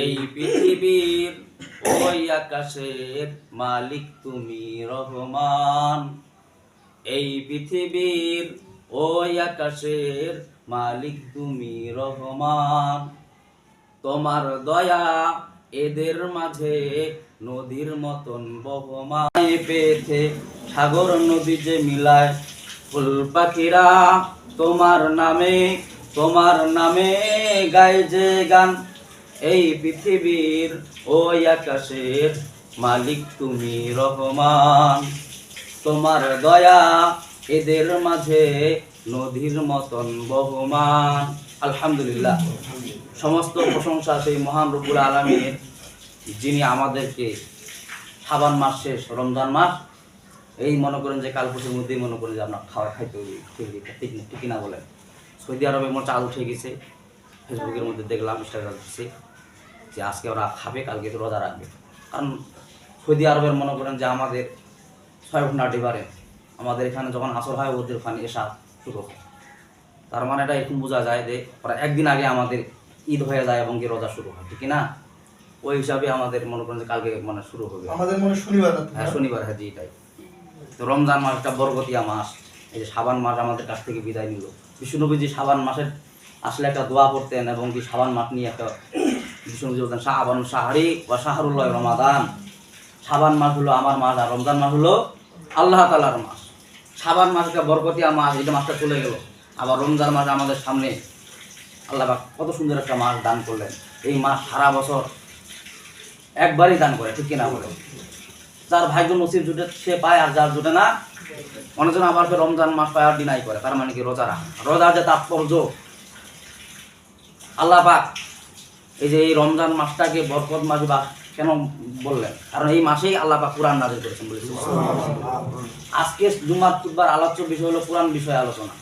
এই পৃথিবীর ওই আকাশের মালিক তুমি রহমান। এই পৃথিবীর ওই আকাশের মালিক তুমি রহমান। তোমার দয়া এদের মাঝে নদীর মতন বহমান। পেয়েছে সাগর নদী যে মিলায় ফুল পাখিরা, তোমার নামে তোমার নামে গায় যে গান। এই পৃথিবীর ওই আকাশের মালিক তুমি রহমান। তোমার দয়া এদের মাঝে নদীর মতন বহমান। আলহামদুলিল্লাহ। সমস্ত প্রশংসা সেই মহান রব্বুল আলমীর যিনি আমাদেরকে সাবান মাস শেষ, রমজান মাস, এই মনে করেন যে কাল মধ্যেই মনে করেন যে আপনার খাওয়া খাইতে ঠিক না ঠিক না বলেন। সৌদি আরবে মোট চাল উঠে গেছে। ফেসবুকের মধ্যে দেখলাম ইনস্টাগ্রাম দিচ্ছে যে আজকে ওরা খাবে কালকে তো রোজা রাখবে। কারণ সৌদি আরবের মনে করেন যে আমাদের ছয় ঘণ্টা ডিবারে আমাদের এখানে যখন আসর হয় ওদের ওখানে এসা শুরু হয়। তার মানে এটা এখন বোঝা যায় যে ওরা একদিন আগে আমাদের ঈদ হয়ে যায় এবং কি রোজা শুরু হয় ঠিক না? ওই হিসাবে আমাদের মনে করেন যে কালকে মানে শুরু হবে। আমাদের মনে শনিবার হ্যাঁ শনিবার হ্যাঁ জি এটাই। তো রমজান মাসটা বরগতিয়া মাস। এই যে সাবান মাস আমাদের কাছ থেকে বিদায় নিল। বিষ্ণুনবীজি সাবান মাসের আসলে একটা দোয়া পড়তেন এবং কি সাবান মাস নিয়ে একটা বিষ্ণুনবীজি বলতেন সাহাবান সাহারি বা শাহরুল্লাহ রমাদান। সাবান মাস হলো আমার মাস আর রমজান মাস হলো আল্লাহ তালার মাস। সাবান মাস একটা বরকতিয়া মাস এটা মাসটা চলে গেল। আবার রমজান মাস আমাদের সামনে আল্লাহ কত সুন্দর একটা মাস দান করলেন। এই মাস সারা বছর একবারই দান করে, ঠিক কিনা বলে? যার ভাগ্য নসিব জুটে সে পায় আর যার জুটে না অনেকজন আবার রমজান মাস পায় আর ডিনাই করে, তার মানে কি রোজা রাখা রোজার যে তাৎপর্য আল্লাহ পাক এই যে এই রমজান মাসটাকে বরকত মাস বা কেন বললেন? কারণ এই মাসেই আল্লাহ পাক কোরআন নাজিল করেছেন বলেছেন আজকে জুমার খুতবার আলোচ্য বিষয় হলো কোরআন বিষয়ে আলোচনা।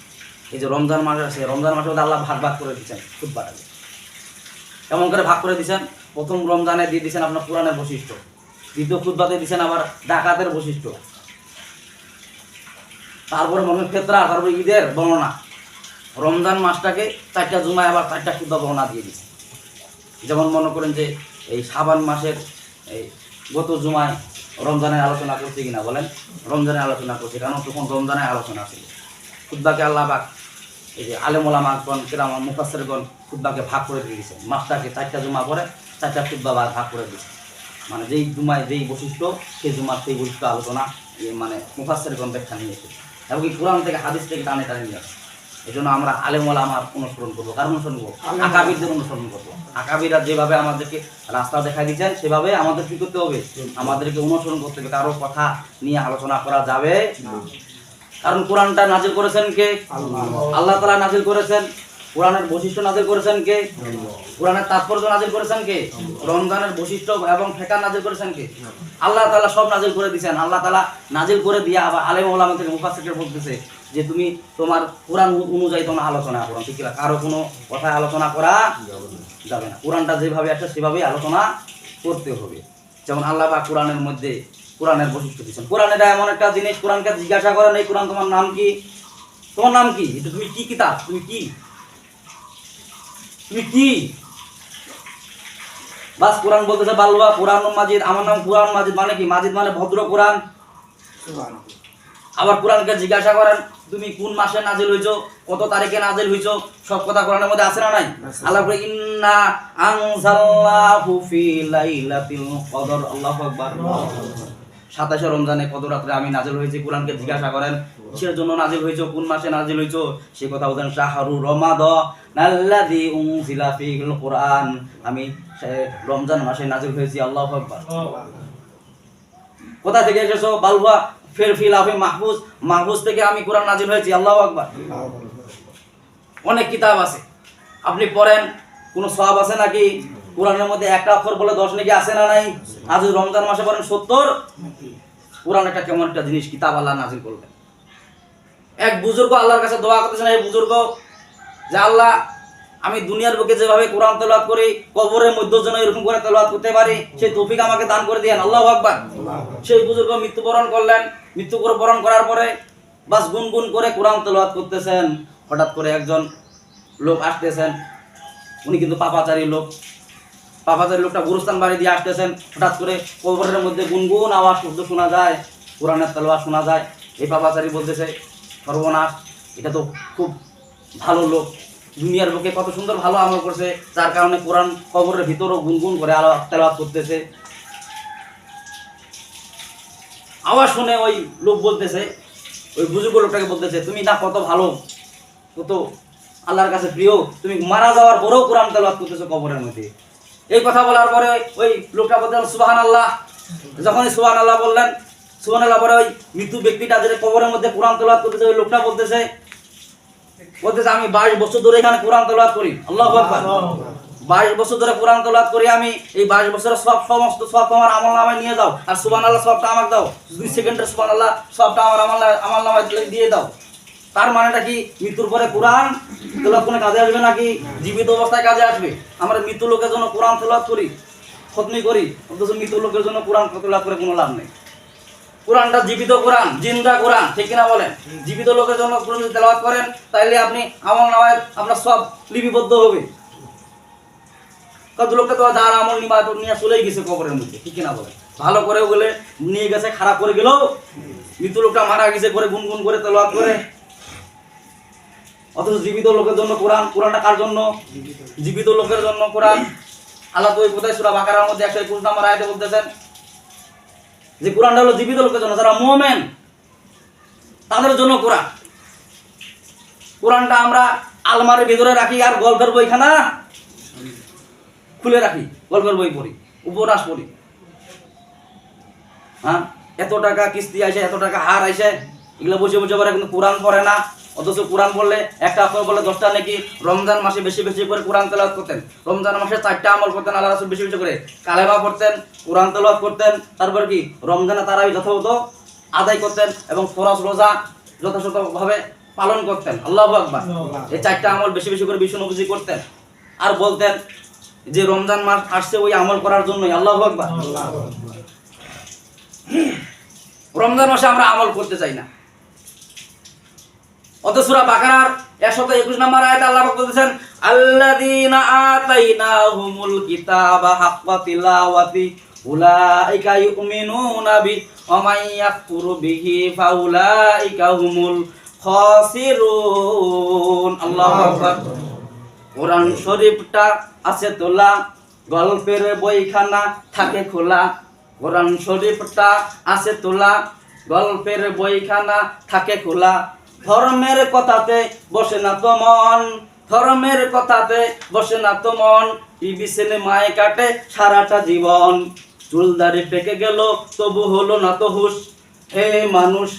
এই যে রমজান মাস আছে রমজান মাসে মধ্যে আল্লাহ ভাগ ভাগ করে দিচ্ছেন খুতবাটাকে কেমন করে ভাগ করে দিচ্ছেন? প্রথম রমজানে দিয়ে দিচ্ছেন আপনার কোরআনের বৈশিষ্ট্য। দ্বিতীয় খুতবাতে দিচ্ছেন আবার ডাকাতের বৈশিষ্ট্য। তারপরে মনে ফেতরা, তারপরে ঈদের বর্ণনা। রমজান মাসটাকে চারটা জুমায় আবার চারটা খুদ্া বর্ণনা দিয়ে দিচ্ছে যেমন মনে করেন যে এই সাবান মাসের এই গত জুমায় রমজানের আলোচনা করছে কিনা বলেন? রমজানের আলোচনা করছে, কারণ তখন রমজানের আলোচনা ছিল। খুদ্বাকে আল্লাহ পাক এই যে আলেমুলামাগণ কিরাম মুফাসেরগণ খুদ্বাকে ভাগ করে দিয়ে দিয়েছে মাসটাকে চারটা জুমা করে চারটা খুদ্া ভাগ করে দিয়েছে মানে যেই জুমায় যেই বৈশিষ্ট্য, সেই জুমার সেই বৈশিষ্ট্য আলোচনা মানে মুফাসেরগণ ব্যাখ্যা নিয়ে এসেছে এবং কি কোরআন থেকে হাদিস থেকে টানে টানে নিয়ে আসে। এই জন্য আমরা আলেমুল আমার অনুসরণ করব। কার অনুসরণ করব? আকাবিরদের অনুসরণ করব। আকাবিরা যেভাবে আমাদেরকে রাস্তা দেখা দিচ্ছেন সেভাবে আমাদের কি করতে হবে। আমাদেরকে অনুসরণ করতে হবে। কারও কথা নিয়ে আলোচনা করা যাবে কারণ কোরআনটা নাজিল করেছেন কে? আল্লাহ। তালা নাজিল করেছেন। কোরআনের বৈশিষ্ট্য নাজিল করেছেন কে? কোরআনের তাৎপর্য নাজিল করেছেন কে? রমজানের বৈশিষ্ট্য এবং ফেকা নাজিল করেছেন কে? আল্লাহ তালা সব নাজিল করে দিয়েছেন। আল্লাহ তালা নাজিল করে দিয়ে আবার আলেম ওলামা থেকে মুফাসিকের বলতেছে যে তুমি তোমার কোরআন অনুযায়ী তোমার আলোচনা করো। ঠিক আছে কারও কোনো কথায় আলোচনা করা যাবে না। কোরআনটা যেভাবে আছে সেভাবেই আলোচনা করতে হবে। যেমন আল্লাহ বা কোরআনের মধ্যে কোরআনের বৈশিষ্ট্য দিচ্ছেন কোরআন এটা এমন একটা জিনিস কোরআনকে জিজ্ঞাসা করেন এই কোরআন তোমার নাম কি? তোমার নাম কি? এটা তুমি কি কিতাব? তুমি কি তুমি কি? বাস কোরআন বলতেছে বাল্লা কোরআন মাজিদ। আমার নাম কোরআন মাজিদ মানে কি? মাজিদ মানে ভদ্র কোরআন। আবার কোরআনকে জিজ্ঞাসা করেন তুমি কোন মাসে নাজিল হইছো? কত তারিখে নাজিল হইছো? সব কথা কোরআনের মধ্যে আছে না নাই? আল্লাহ বলে ইন্না আনজালনাহু ফি লাইলাতিল কদর। আল্লাহু আকবার। সাতাশে রমজানে কত রাত্রে আমি নাজিল হয়েছি? কোরআনকে জিজ্ঞাসা করেন, কিসের জন্য নাজিল হয়েছো? কোন মাসে নাজিল হয়েছো? সে কথা বলেন শাহরু রমাদ উনজিলা ফীহিল কোরআন। আমি রমজান মাসে নাজিল হয়েছি, আল্লাহ আকবার। কোথা থেকে এসেছ? বালুয়া ফের ফিলাফে মাহফুজ। মাহফুজ থেকে আমি কোরআন নাজিল হয়েছি, আল্লাহ আকবার। অনেক কিতাব আছে। আপনি পড়েন, কোনো সব আছে নাকি? কোরআনের মধ্যে একটা অক্ষর বলে দশ নাকি আছে না নাই? আজ রমজান মাসে পড়েন সত্তর? কোরআন একটা কেমন একটা জিনিস, কিতাব আল্লাহ নাজিল করলেন। এক বুজুর্গ আল্লাহর কাছে দোয়া করতেছেন এই বুজুর্গ, যে আল্লাহ, আমি দুনিয়ার বুকে যেভাবে কোরআন তেলাওয়াত করি, কবরের মধ্যে যেন এরকম করে তেলাওয়াত করতে পারি, সেই তৌফিক আমাকে দান করে দিয়েন। আল্লাহ আকবার। সেই বুজুর্গ মৃত্যুবরণ করলেন। মৃত্যু করে বরণ করার পরে বাস গুনগুন করে কোরআন তেলাওয়াত করতেছেন। হঠাৎ করে একজন লোক আসতেছেন। উনি কিন্তু পাপাচারী লোক। পাপাচারী লোকটা গুরুস্থান বাড়ি দিয়ে আসতেছেন, হঠাৎ করে কবরের মধ্যে গুনগুন আওয়াজ, শব্দ শোনা যায়, কোরআনের তালোয়া শোনা যায়। এই পাপাচারী বলতেছে, সর্বনাশ, এটা তো খুব ভালো লোক। দুনিয়ার লোকে কত সুন্দর ভালো আমল করছে, যার কারণে কোরআন কবরের ভিতরও গুনগুন করে আলো, তেলাওয়াত করতেছে। আওয়াজ শুনে ওই লোক বলতেছে, ওই বুজুর্গ লোকটাকে বলতেছে, তুমি না কত ভালো কত আল্লাহর কাছে প্রিয়, তুমি মারা যাওয়ার পরেও কোরআন তেলাওয়াত করতেছো কবরের মধ্যে। এই কথা বলার পরে ওই লোকটা বলতেন সুবাহান আল্লাহ যখনই সুবাহান আল্লাহ বললেন সুবাহান আল্লাহ পরে ওই মৃত্যু ব্যক্তিটা যে কবরের মধ্যে কোরআন তেলাওয়াত করতেছে, ওই লোকটা বলতেছে বলতেছে, আমি বাইশ বছর ধরে এখানে কোরআন তেলাওয়াত করি। আল্লাহ বাইশ বছর ধরে কোরআন তেলাওয়াত করি, আমি এই বাইশ বছরের সব সমস্ত সব তোমার আমল নামায় নিয়ে দাও আর সুবান আল্লাহ সবটা আমাকে দাও। দুই সেকেন্ডের সুবান আল্লাহ সবটা আমার আমল আমার নামায় দিয়ে দাও। তার মানেটা কি? মৃত্যুর পরে কোরআন তেলাওয়াত কোনো কাজে আসবে নাকি জীবিত অবস্থায় কাজে আসবে? আমরা মৃত্যু লোকের জন্য কোরআন তেলাওয়াত করি, খতমি করি, অথচ মৃত্যু লোকের জন্য কোরআন তেলাওয়াত করে কোনো লাভ নেই। কোরআনটা জীবিত কোরআন, জিন্দা কোরআন, ঠিক কিনা বলেন? জীবিত লোকের জন্য কোরআন যদি তেলাওয়াত করেন, তাইলে আপনি আমল নামায় আপনার সব লিপিবদ্ধ হবে। কত লোককে তো যার আমল নিবা নিয়ে চলেই গেছে কবরের মধ্যে, ঠিক কিনা বলেন? ভালো করে বলে নিয়ে গেছে, খারাপ করে গেল মৃত্যু লোকটা মারা গেছে, করে গুনগুন করে তেলাওয়াত করে অথচ জীবিত লোকের জন্য কোরআন, কোরআনটা কার জন্য? জীবিত লোকের জন্য কোরআন। আল্লাহ তো ওই কোথায় সুরা বাকারার মধ্যে একশো একুশ নম্বর আয়তে বলতেছেন যে কোরআনটা হলো জীবিত লোকের জন্য, যারা মোমেন, তাদের জন্য কোরআন। কোরআনটা আমরা আলমারির ভিতরে রাখি আর গল্পের বইখানা খুলে রাখি, গল্পের বই পড়ি, উপন্যাস পড়ি। হ্যাঁ? এত টাকা কিস্তি আসে এত টাকা হার আসে এগুলো বসে বসে পড়ে কিন্তু কোরআন পড়ে না। অথচ কোরআন পড়লে একটা আপনার বলে দশটা নাকি রমজান মাসে বেশি বেশি করে কোরআন তেলাওয়াত করতেন। রমজান মাসে চারটা আমল করতেন আল্লাহ রাসুল বেশি বেশি করে কালেমা পড়তেন কোরআন তেলাওয়াত করতেন তারপর কি রমজানে তারা যথাযথ আদায় করতেন এবং ফরজ রোজা যথাযথভাবে পালন করতেন। আল্লাহ আকবার। এই চারটা আমল বেশি বেশি করে বিষ্ণু নবীজি করতেন আর বলতেন যে রমজান মাস আসছে ওই আমল করার জন্যই। আল্লাহ আকবার। রমজান মাসে আমরা আমল করতে চাই না। অত সুরা বাকারার একশত একুশ নম্বর আয়াত আল্লাহ বলতেছেন, আল্লাযীনা আতাইনাহুমুল কিতাবা হাক্কা তিলাওয়াতি, উলাইকা ইউমিনুনা বি, ওয়া মান ইয়াকফুরু বিহি ফাউলাইকা হুমুল খাসিরুন। আল্লাহু আকবার। কোরআন শরীফটা আছে তোলা, গল্পের বইখানা থাকে খোলা। কোরআন শরীফটা আছে তোলা, গল্পের বইখানা থাকে খোলা। ধর্মের কথাতে বসে না তো মন, ধর্মের কথাতে বসে না তো মন। টিভি সিনেমায় কাটে সারাটা জীবন। চুলদারি পেকে গেল, তবু হলো না তো হুশ। হে মানুষ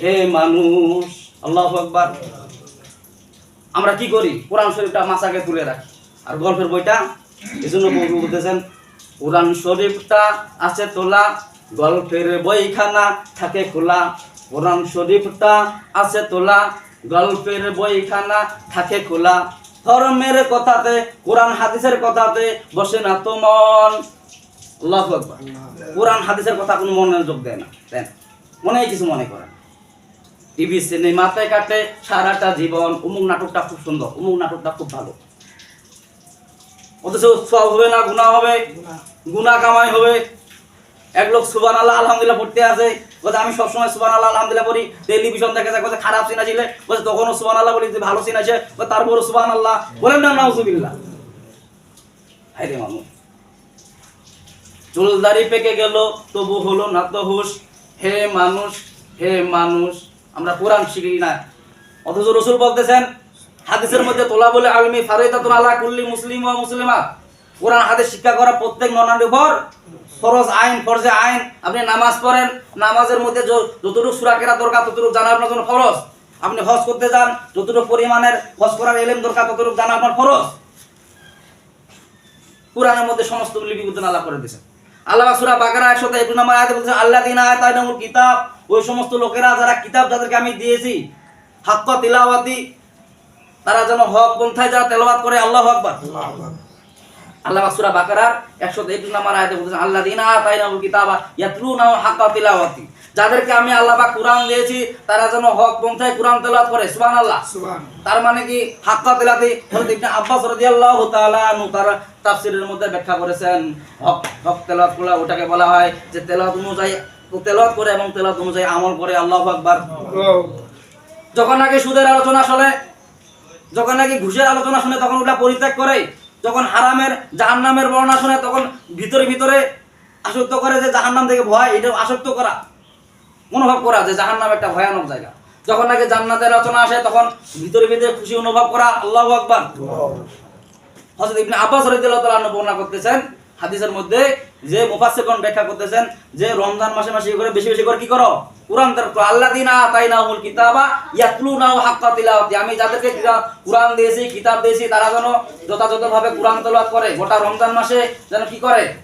হে মানুষ। আল্লাহ আকবার। আমরা কি করি? কোরআন শরীফটা মাসাকে তুলে রাখি। আর গল্পের বইটা এই জন্য বলতেছেন, কোরআন শরীফটা আছে তোলা, গল্পের বইখানা থাকে খোলা। কোরআন শরীফটা আছে তোলা গল্পের বইখানা থাকে খোলা। ধর্মের কথাতে কোরআন হাদিসের কথাতে বসে না তো মন। কোরআন হাদিসের কথা কোনো মনোযোগ দেয় না দেন। মনে কিছু মনে করেন। টিভি সিনেমাতে কাটে সারাটা জীবন অমুক নাটকটা খুব সুন্দর অমুক নাটকটা খুব ভালো। অথচ সব হবে না গুণা হবে। গুণা কামাই হবে। এক লোক সুবান আল্লাহ আলহামদুলিল্লাহ পড়তে আছে বলছে, আমি সবসময় সুবান আল্লাহ আলহামদুলিল্লাহ পড়ি টেলিভিশন দেখে যায় বলছে, খারাপ সিন আসলে, বলছে, তখনও সুবান আল্লাহ বলি ভালো সিন আছে বলে তারপরও সুবান আল্লাহ বলেন না, নাউজুবিল্লাহ। হাই রে চুলদারি পেকে গেল, তবু হলো না তো হুশ। হে মানুষ হে মানুষ, আমরা কোরআন শিখি না। অথচ রসুল বলতেছেন, হাদিসের মধ্যে তোলা বলে, আলমি ফারিদাতুন আলা কুল্লি মুসলিম ও মুসলিমা। কোরআন হাদিস শিক্ষা করা প্রত্যেক ননার উপর ফরজ আইন, ফরজে আইন। আপনি নামাজ পড়েন, নামাজের মধ্যে যতটুকু সুরা কেরা দরকার, ততটুকু জানা আপনার জন্য ফরজ। আপনি হজ করতে যান, যতটুকু পরিমাণের হজ করার এলেম দরকার, ততটুকু জানা আপনার ফরজ। কোরআনের মধ্যে সমস্ত লিপিবদ্ধ আল্লাহ করে দিয়েছেন। আল্লাহ সুরা বাকারা একশো একুশ নম্বর আয়াতে বলছেন আল্লাহ দিন আয়াত আইনামুল কিতাব ওই সমস্ত লোকেরা যারা কিতাব যাদেরকে আমি দিয়েছি, হাক্কা তিলাওয়াতি, তারা যেন হক পন্থায় যারা তেলাওয়াত করে আল্লাহ আকবার। আল্লাহ সূরা বাকারার 121 নম্বর আয়াতে বলতেছেন কিতাবা ইয়াতলুনাহু হাক্কা তিলাওয়াতি যাদেরকে আমি আল্লাহ পাক কুরআন দিয়েছি তারা যেন হক পন্থায় কুরআন তেলাওয়াত করে সুবহান তার মানে কি? হাক্কা তেলাতে হযরত ইবনে আব্বাস রাদিয়াল্লাহু তাআলা আনহু তার তাফসীরের মধ্যে ব্যাখ্যা করেছেন। হক হক তেলাওয়াত করা ওটাকে বলা হয় যে তেলাওয়াত অনুযায়ী তেলাওয়াত করে এবং তেলাওয়াত অনুযায়ী আমল করে আল্লাহু আকবার। যখন নাকি সুদের আলোচনা শুনে যখন নাকি ঘুষের আলোচনা শুনে তখন ওটা পরিত্যাগ করে যখন হারামের জাহান নামের বর্ণনা শুনে তখন ভিতরে ভিতরে আসক্ত করে যে জাহান নাম থেকে ভয় এটা আসক্ত করা। অনুভব করা যে জাহান নাম একটা ভয়ানক জায়গা। যখন নাকি জান্নাতের রচনা আসে তখন ভিতরে ভিতরে খুশি অনুভব করা আল্লাহ আকবার। হজরত ইবনে আব্বাস রাদিয়াল্লাহু তাআলা বর্ণনা করতেছেন হাদিসের মধ্যে যে মুফাসসিরগণ ব্যাখ্যা করতেছেন যে রমজান মাসে মাসে করে বেশি বেশি করে কি করো? কুরআন করো আল্লাযিনা আতাইনাহুল কিতাবা ইয়াতলুনাহু হাক্কা তিলাওয়াতি। আমি যাদেরকে কিরা- কুরআন দিয়েছি, কিতাব দিয়েছি, তারা যেন যথাযথভাবে কুরআন তেলাওয়াত করে। গোটা রমজান মাসে যেন কি করে?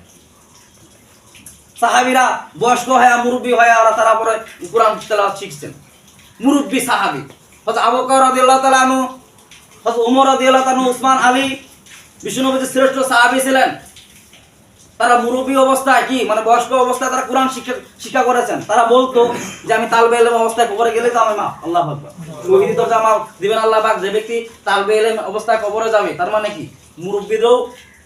সাহাবীরা বয়স্ক হয়ে, মুরব্বী হয়ে ওরা তারা পরে কুরআন তেলাওয়াত শিখছেন। মুরব্বী সাহাবী। হযরত আবু বকর রাদিয়াল্লাহু তাআলা আনহু, হযরত ওমর রাদিয়াল্লাহু তাআলা উসমান আলী, বিষ্ণুনবীর শ্রেষ্ঠ সাহাবী ছিলেন। তারা মুরব্বী অবস্থায় কি? মানে বয়স্ক অবস্থায় তারা কোরআন শিক্ষা শিক্ষা করেছেন। তারা বলতো যে আমি তালবে এলেম অবস্থায় কবরে গেলে তো আমি মা আল্লাহ শহীদ দরজা মা দিবেন আল্লাহ যে ব্যক্তি তালবে এলেম অবস্থায় কবরে যাবে, তার মানে কি? মুরব্বীরাও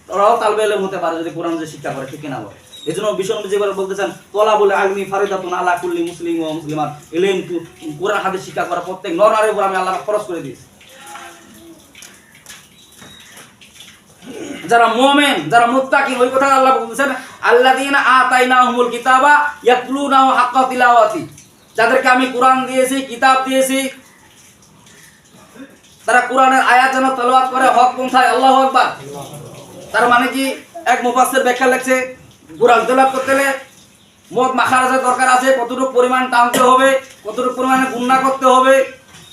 ওরাও তালবে এলেম হতে পারে যদি কোরআন যে শিক্ষা করে, ঠিক কিনা বলে। এই জন্য বিষ্ণু জীবন বলতেছেন তোলা বলে আলমি ফারিদাতুন আলা কুল্লি মুসলিম ও মুসলিমান এলেম কোরআন হাদিস শিক্ষা করা প্রত্যেক নর নারীর উপর আমি আল্লাহ খরচ করে দিয়েছি। যারা মুমিন, যারা মুত্তাকি ওই কথা আল্লাহ বলছেন, আল্লাযীনা আতাইনাহুমুল কিতাবা ইয়াতলুনাহু হাক্কা তিলাওয়াতি। যাদেরকে আমি কোরআন দিয়েছি, কিতাব দিয়েছি, তারা কোরআনের আয়াত যেন তেলাওয়াত করে, হক পন্থায়, আল্লাহু আকবার। তার মানে কি? এক মুফাসসির ব্যাখ্যা লিখছে, কোরআন তেলাওয়াত করতে গেলে মদ মাখারাজের দরকার আছে, কতটুকু পরিমাণ টানতে হবে, কতটুকু পরিমাণে গুণনা করতে হবে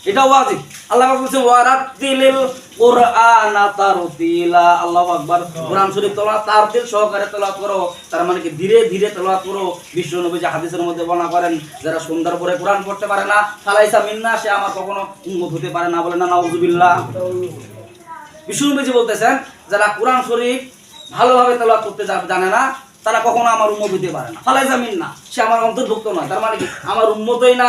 এটাও ওয়াজিব। আল্লাহ পাক বলছেন ওয়ারাতিলিল কুরআনা তারতিলা। আল্লাহু আকবার। কোরআন শরীফ তোমরা তারতিল সহকারে তেলাওয়াত করো। তার মানে কি, ধীরে ধীরে তেলাওয়াত করো। বিশ্ব নবী যে হাদিসের মধ্যে বর্ণনা করেন, যারা সুন্দর করে কোরআন পড়তে পারে না, ফালাইসা মিন্না, সে আমার কখনো উম্মত হতে পারে না, বলে না, নাউজুবিল্লাহ। বিষ্ণুনবীজি বলতেছেন, যারা কোরআন শরীফ ভালোভাবে তেলাওয়াত করতে জানে না, তারা কখনো আমার উম্মত হতে পারে না। ফালাই জামিন না সে আমার অন্তর্ভুক্ত নয়। তার মানে কি, আমার উম্মতই না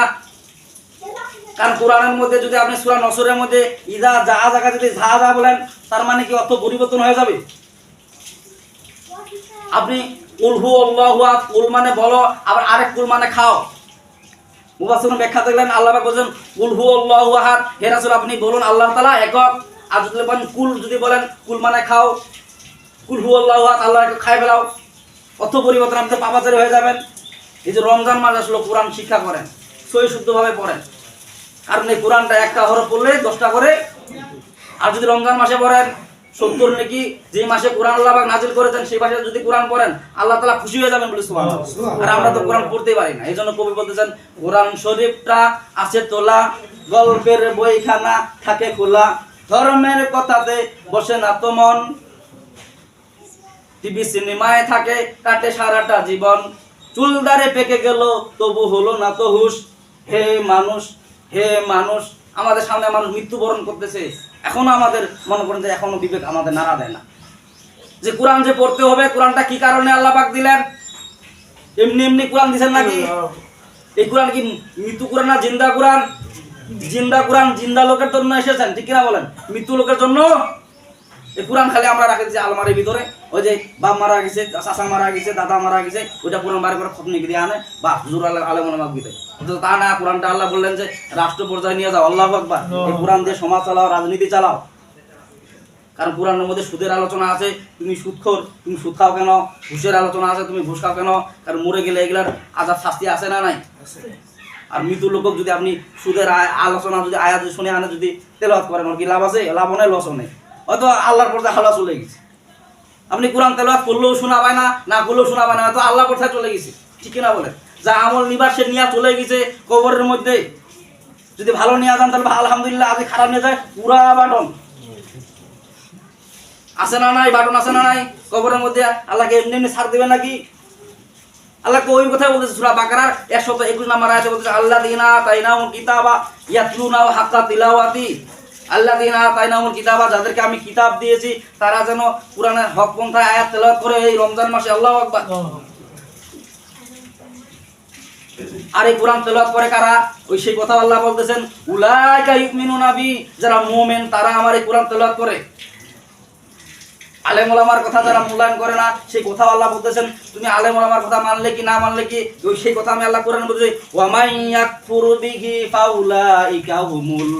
কারণ কোরআনের মধ্যে যদি আপনি সূরা নসরের মধ্যে ইদা যা জায়গা যদি যা যা বলেন তার মানে কি অর্থ পরিবর্তন হয়ে যাবে? আপনি উলহু আল্লাহু আহাদ, কুল মানে বলো আবার আরেক কুল মানে খাও। মুফাসসিরুন ব্যাখ্যা দেখলেন আল্লাহ পাক বলেন কুল হু রাসূল আপনি বলুন আল্লাহ তাআলা একক। আর যদি বলেন কুল যদি বলেন কুল মানে খাও। কুল হু আল্লাহু খাই ফেলাও। অর্থ পরিবর্তন আপনি পাপাচারি হয়ে যাবেন। এই যে রমজান মাস আসলে কোরআন শিক্ষা করেন সই শুদ্ধভাবে পড়েন। কারণ এই কোরআনটা একটা হরফ পড়লে দশটা করে। আর যদি রমজান মাসে পড়েন সত্তর নাকি যে মাসে কোরআন আল্লাহ নাজিল করেছেন সেই মাসে যদি কোরআন পড়েন আল্লাহ তাআলা খুশি হয়ে যাবেন বলে সুবহানাল্লাহ। আর আমরা তো কোরআন পড়তেই পারি না। এই জন্য কবি বলতেছেন কোরআন শরীফটা আছে তোলা গল্পের বইখানা থাকে খোলা। ধর্মের কথাতে বসে না তো মন। টিভি সিনেমায় থাকে কাটে সারাটা জীবন। চুলদারে পেকে গেল তবু হলো না তো হুশ। হে মানুষ হে মানুষ, আমাদের সামনে মানুষ মৃত্যুবরণ করতেছে। এখনও আমাদের, মনে করেন যে এখনও বিবেক আমাদের নাড়া দেয় না। যে কোরআন যে পড়তে হবে, কোরআনটা কি কারণে আল্লাহ পাক দিলেন? এমনি এমনি কোরআন দিছেন নাকি? এই কোরআন কি মৃত্যু কোরআন না জিন্দা কোরআন? জিন্দা কোরআন জিন্দা লোকের জন্য এসেছেন, ঠিক কিনা বলেন? মৃত্যু লোকের জন্য? এই কোরআন খালি আমরা রাখি দিচ্ছি আলমারির ভিতরে। ওই যে বাপ মারা গেছে, চাচা মারা গেছে, দাদা মারা গেছে, ওইটা কোরআন বার করে খতনি দিয়ে আনে। বা হুজুর আলম আলমাক দিতে তো তা না কোরআনটা আল্লাহ বললেন যে রাষ্ট্র পর্যায়ে নিয়ে যাও আল্লাহ আকবার। এই কোরআন দিয়ে সমাজ চালাও রাজনীতি চালাও। কারণ কোরআনের মধ্যে সুদের আলোচনা আছে তুমি সুদখোর তুমি সুদ খাও কেন? ঘুষের আলোচনা আছে তুমি ঘুষ খাও কেন? কারণ মরে গেলে এগুলার আজাব শাস্তি আছে না নাই? আর মৃত্যু লোক যদি আপনি সুদের আয়- আলোচনা যদি আয়াত যদি শুনে আনে যদি তেলাওয়াত করেন ওর কি লাভ আছে? লাভ নেই লস নেই। হয়তো আল্লাহর পর্যায়ে হালা চলে গেছে। আপনি কোরআন তেলাওয়াত করলেও শোনা পায় না না করলেও শোনা পায় না হয়তো আল্লাহ পর্যায়ে চলে গেছে। ঠিক না বলে যা আমল নিবার সে নিয়ে চলে গেছে কবরের মধ্যে। যদি ভালো নিয়ে যান তাহলে আলহামদুলিল্লাহ আজ খারাপ নিয়ে যায় পুরা বাটন। আছে না নাই? বাটন আছে না নাই? কবরের মধ্যে আল্লাহকে এমনি এমনি ছাড় দেবে নাকি? আল্লাহকে ওই বলতেছে সূরা বাকারার 121 নম্বর আয়াতে বলতেছে আল্লাহ দিনা তাইনা কিতাবা ইয়াতলুনা হাক্কা তিলাওয়াতি। আল্লাহ দিন তাইনামুল কিতাবা, যাদেরকে আমি কিতাব দিয়েছি, তারা যেন কোরআনের হক আয়াত তেলাওয়াত করে এই রমজান মাসে। আল্লাহ আকবার। আর এই কোরআন তেলাওয়াত করে কারা? ওই সেই কথা আল্লাহ বলতেছেন, উলাইকা ইউমিনুনা বি যারা মুমিন, তারা আমার এই কোরআন তেলাওয়াত করে। আলেম ওলামার কথা যারা মূল্যায়ন করে না, সেই কথা আল্লাহ বলতেছেন, তুমি আলেম ওলামার কথা মানলে কি, না মানলে কি? ওই সেই কথা আমি আল্লাহ কোরআন বলছি ওয়ামাই ইয়াকফুরু ফাউলাইকা হুমুল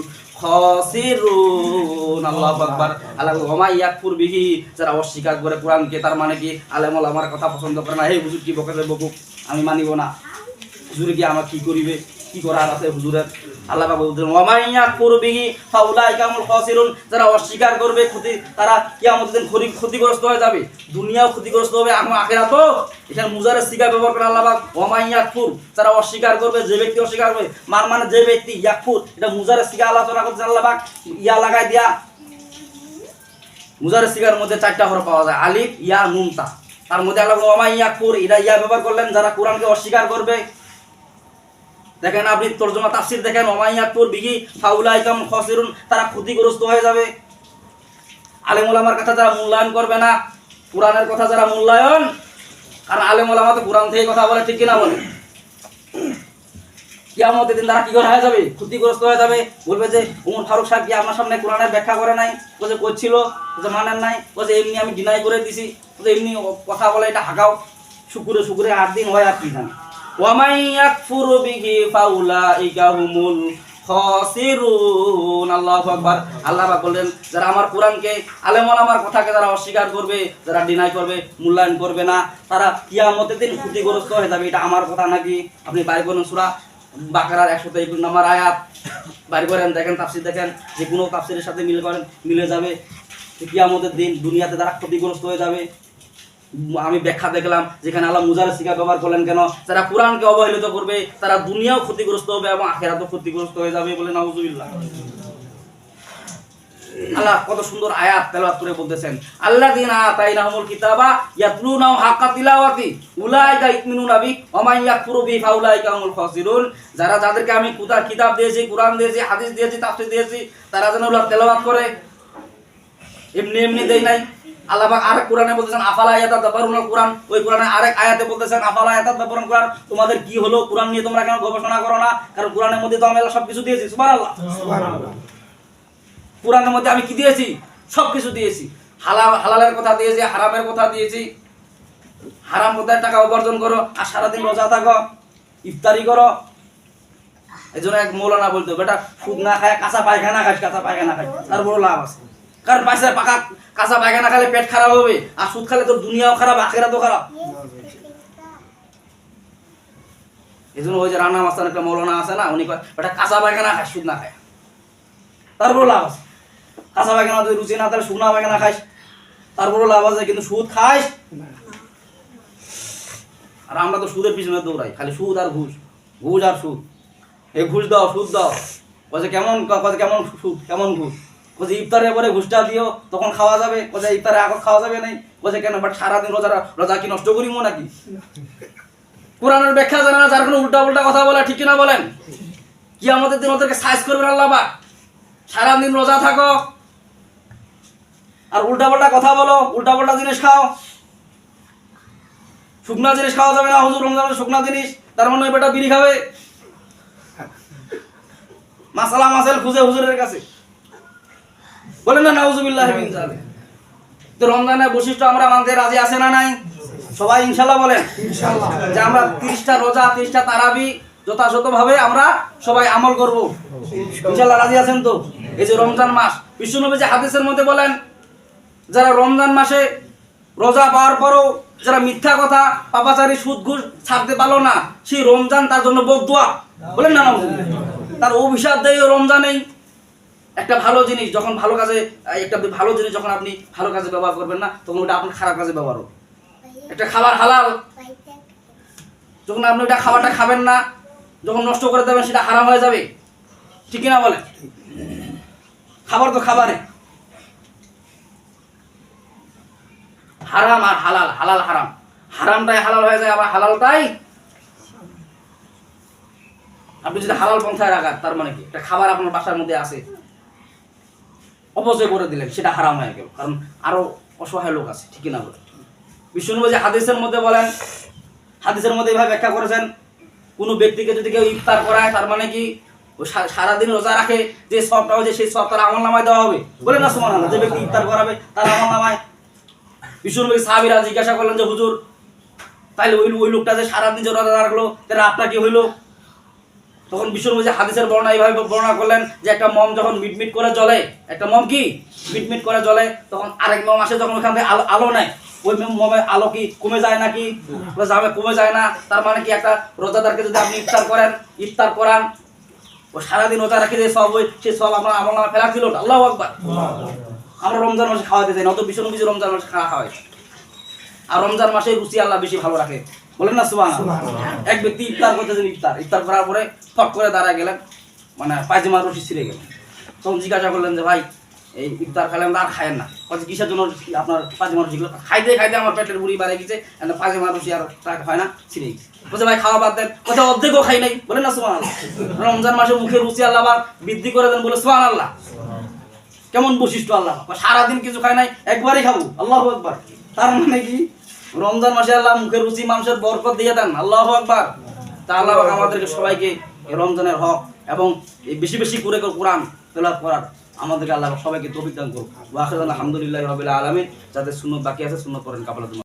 যারা অস্বীকার করে কোরআনকে, তার মানে কি আলেম ওলামার কথা পছন্দ করে না। হে হুজুর, কি বকে বকুক? আমি মানিব না। হুজুরে কি আমার কি করিবে? কি করার আছে হুজুরের? আল্লাহ বাবা বলছেন ওয়ামাইয়া করবিহি ফাউলাইকা হুমুল খাসিরুন যারা অস্বীকার করবে ক্ষতি, তারা কিয়ামতের দিন ক্ষতি ক্ষতিগ্রস্ত হয়ে যাবে। দুনিয়াও ক্ষতিগ্রস্ত হবে এখন আখিরাতও। এখানে মুজারের সিগা ব্যবহার করে আল্লাহ পাক ওয়ামাইয়া ফুর যারা অস্বীকার করবে, যে ব্যক্তি অস্বীকার করবে, মার মানে যে ব্যক্তি ইয়াকফুর এটা মুজারের সিগা আলোচনা করছে আল্লাহ পাক, ইয়া লাগাই দিয়া। মুজারের সিগার মধ্যে চারটা হরফ পাওয়া যায়, আলিফ, ইয়া নুন তা তার মধ্যে আল্লাহ ওয়ামাই ইয়াকফুর এটা ইয়া ব্যবহার করলেন, যারা কোরআনকে অস্বীকার করবে। দেখেন আপনি তর্জমা তাফসির দেখেন ওমাইয়াতুর বিহি ফাউলাইকাম খসিরুন তারা ক্ষতিগ্রস্ত হয়ে যাবে। আলেম ওলামার কথা যারা মূল্যায়ন করবে না, কোরআনের কথা যারা মূল্যায়ন, কারণ আলেম ওলামা তো কোরআন থেকে কথা বলে, ঠিক কিনা বলে? কিয়ামতের দিন তারা কি করে হয়ে যাবে? ক্ষতিগ্রস্ত হয়ে যাবে। বলবে যে, উমর ফারুক সাহেব কি আপনার সামনে কোরআনের ব্যাখ্যা করে নাই? ও যে করছিল ও যে মানেন নাই। ও যে এমনি আমি ডিনাই করে দিছি। ও যে এমনি কথা বলে, এটা হাগাও। শুকুরে শুকুরে আট দিন হয় আর কি জানি। ওয়ামাই ইয়াকফুরু বিহি ফাউলাইকা হুমুল খাসিরুন। আল্লাহু আকবার। আল্লাহ পাক বললেন, যারা আমার কোরআনকে আলেম ওলামার কথাকে যারা অস্বীকার করবে, যারা ডিনাই করবে, মূল্যায়ন করবে না, তারা কিয়ামতের দিন ক্ষতিগ্রস্ত হয়ে যাবে। এটা আমার কথা নাকি? আপনি বাইর করেন সূরা বাকারার একশো তেইশ নম্বর আয়াত। বাইর করেন, দেখেন, তাফসির দেখেন, যে কোনো তাফসিরের সাথে মিল করেন, মিলে যাবে। কিয়ামতের দিন দুনিয়াতে তারা ক্ষতিগ্রস্ত হয়ে যাবে। আমি ব্যাখ্যা দেখলাম যেখানে আল্লাহ মুজার শিকা ব্যবহার করলেন কেন? যারা কোরআনকে অবহেলিত করবে, তারা দুনিয়াও ক্ষতিগ্রস্ত হবে এবং আখেরাতও ক্ষতিগ্রস্ত হয়ে যাবে বলে নাউজুবিল্লাহ। আল্লাহ কত সুন্দর আয়াত তেলাওয়াত করে বলতেছেন, আল্লাযিনা আতাইনাহুমুল কিতাবা ইয়াতলুনাহু হাক্কা তিলাওয়াতি, উলাইকা ইউমিনুনা বি, ওয়া মান ইয়াকফুরু বি, ফাউলাইকা হুমুল খাসিরুন। যারা যাদেরকে আমি কুতা, কিতাব দিয়েছি, কোরআন দিয়েছি, হাদিস দিয়েছি, তাফসীর দিয়েছি, তারা যেন ওগুলো তেলাওয়াত করে। এমনি এমনি দেই নাই। আল্লাহ আরেক কোরআনে বলতেছেন আফালা আয়াতাত দাবারুন কোরআন? ওই কোরআনে আরেক আয়াতে বলতেছেন আফালা আয়াতাত দাবারুন কোরআন? তোমাদের কি হলো কোরআন নিয়ে তোমরা কেন গবেষণা করো না? কারণ কোরআনের মধ্যে তো আমি সবকিছু দিয়েছি সুবহানাল্লাহ। কোরআনের মধ্যে আমি কি দিয়েছি? সবকিছু দিয়েছি। হালাল হালালের কথা দিয়েছি হারামের কথা দিয়েছি। হারাম কোথায় টাকা উপার্জন করো? আর সারাদিন রোজা থাকো ইফতারি করো। এই জন্য এক মৌলানা বলতো বেটা সুদ না খায় কাঁচা পায়খানা খাস কাঁচা পায়খানা খাই তার বড় লাভ আছে। কারণ পাশে পাকা কাঁচা পায়খানা খালে পেট খারাপ হবে, আর সুদ খালে তোর দুনিয়াও খারাপ, আখেরাতও খারাপ। এই জন্য ওই যে রান্না মাস্তান একটা মৌলানা আছে না, উনি বেটা, কাঁচা পায়খানা খায় সুদ না খায়। তারপরও লাভ আছে। কাঁচা পায়খানা যদি রুচি না, তাহলে শুকনা পায়খানা খাইস তারপরও লাভ আছে, কিন্তু সুদ খাইস আর আমরা তো সুদের পিছনে দৌড়াই, খালি সুদ আর ঘুষ। ঘুষ আর সুদ। এই ঘুষ দাও, সুদ দাও। কেমন কেমন সুদ, কেমন ঘুষ? কছে ইফতারের পরে ঘুষটা দিও, তখন খাওয়া যাবে। কছে ইফতারে আগত খাওয়া যাবে নাই। কছে কেন বাট সারাদিন রোজা রোজা কি নষ্ট করিমো নাকি? কোরআনের ব্যাখ্যা জানে না, যার কোনো উল্টা উল্টা কথা বলে, ঠিক কিনা বলেন? কি আমাদের দিন ওদেরকে সাইজ করবেন আল্লাহ বা সারাদিন রোজা থাকো। আর উল্টা পাল্টা কথা বলো উল্টা পাল্টা জিনিস খাও। শুকনা জিনিস খাওয়া যাবে না, হুজুর রমজানের শুকনা জিনিস। তার মানে বেটা বিড়ি খাবে। মাসালা মাসাল খুঁজে হুজুরের কাছে। বলেন না নাউজুবিল্লাহ। তো রমজানের বৈশিষ্ট্য আমরা মানতে রাজি আছে না নাই? সবাই ইনশাল্লাহ বলেন। যে আমরা তিরিশটা রোজা তিরিশটা তারাবি যথাযথভাবে আমরা সবাই আমল করব। ইনশাল্লাহ। রাজি আছেন তো? এই যে রমজান মাস বিশ্বনবী যে হাদিসের মধ্যে বলেন যারা রমজান মাসে রোজা পাওয়ার পরও যারা মিথ্যা কথা পাপাচারী সুদ ঘুষ ছাড়তে পারল না সেই রমজান তার জন্য বদুয়া। বলেন না না তার অভিশাপ দেয় রমজানেই। একটা ভালো জিনিস, যখন ভালো কাজে, একটা ভালো জিনিস যখন আপনি ভালো কাজে ব্যবহার করবেন না, তখন ওটা আপনার খারাপ কাজে ব্যবহার হবে। একটা খাবার হালাল। যখন আপনি ওটা খাবারটা খাবেন না, যখন নষ্ট করে দেবেন, সেটা হারাম হয়ে যাবে। ঠিক না বলে খাবার তো খাবারে। হারাম আর হালাল হালাল হারাম। হারামটাই হালাল হয়ে যায়, আবার হালালটাই আপনি যদি হালাল পন্থায় রাখার তার মানে কি? একটা খাবার আপনার বাসার মধ্যে আছে। অপচয় করে দিলেন, সেটা হারাম হয়ে গেল। কারণ আরও অসহায় লোক আছে, ঠিকই না বলে। বিষ্ণু হাদিসের মধ্যে বলেন, হাদিসের মধ্যে এভাবে ব্যাখ্যা করেছেন, কোনো ব্যক্তিকে যদি কেউ ইফতার করায়, তার মানে কি সারাদিন রোজা রাখে, যে সবটা হয়েছে, সেই সব তার আমল নামায় দেওয়া হবে? বলে না সমান যে ব্যক্তি ইফতার করাবে, তার আমল নামায়। বিষ্ণু সাহাবিরা জিজ্ঞাসা করলেন যে, হুজুর, তাইলে ওই ওই লোকটা যে সারাদিন যে রোজা রাখল, তাহলে আপনার কি হইল? তখন বিষ্ণু যে হাদিসের বর্ণনা এইভাবে বর্ণনা করলেন যে একটা মম যখন মিটমিট করে জ্বলে, একটা মম কি? মিটমিট করে জ্বলে, তখন আরেক মম আসে যখন ওখান থেকে আলো আলো নেয়। ওই মমে আলো কি কমে যায় নাকি? যাবে, কমে যায় না। তার মানে কি একটা রোজাদারকে যদি আপনি ইফতার করেন, ইফতার করান, ও সারাদিন রোজা রাখি যে সব ওই সে সব আমরা আমার নামে ফেলা ছিল আল্লাহ আকবার। আমরা রমজান মাসে খাওয়াতে চাই না, অত বিষ্ণু কিছু রমজান মাসে খাওয়া হয়। আর রমজান মাসে রুচি আল্লাহ বেশি ভালো রাখে। বলেন না সুবাহ এক ব্যক্তি ইফতার করতেছেন ইফতার। ইফতার করার পরে ফট করে দাঁড়ায় গেলেন মানে পায়জামা রশি ছিঁড়ে গেল। তখন জিজ্ঞাসা করলেন যে ভাই এই ইফতার খেলেন আর খায়েন না। বলছে কিসের জন্য আপনার পায়জামা রশি খাইতে খাইতে আমার পেটের বুড়ি বাড়ে গেছে পায়জামা রশি আর হয় না ছিঁড়ে গেছে। বলছে ভাই খাওয়া বাদ দেন। বলছে অর্ধেকও খাই নাই। বলেন না সুমান রমজান মাসে মুখে রুচি আল্লাহ আবার বৃদ্ধি করে দেন বলে সুমান আল্লাহ। কেমন বৈশিষ্ট্য আল্লাহ। সারাদিন কিছু খাই নাই একবারই খাব। আল্লাহ একবার তার মানে কি? রমজান মাসে আল্লাহ মুখের রুচি, মানুষের বরকত দিয়ে দেন। আল্লাহ একবার তা আল্লাহ আমাদেরকে সবাইকে রমজানের হক এবং বেশি বেশি করে করে কোরআন তোলা করার আমাদেরকে আল্লাহ সবাইকে তৌফিক দান করুক। আলহামদুলিল্লাহ রবিল্লা আলমী যাদের সুন্নত বাকি আছে সুন্নত করেন কাপালাতুম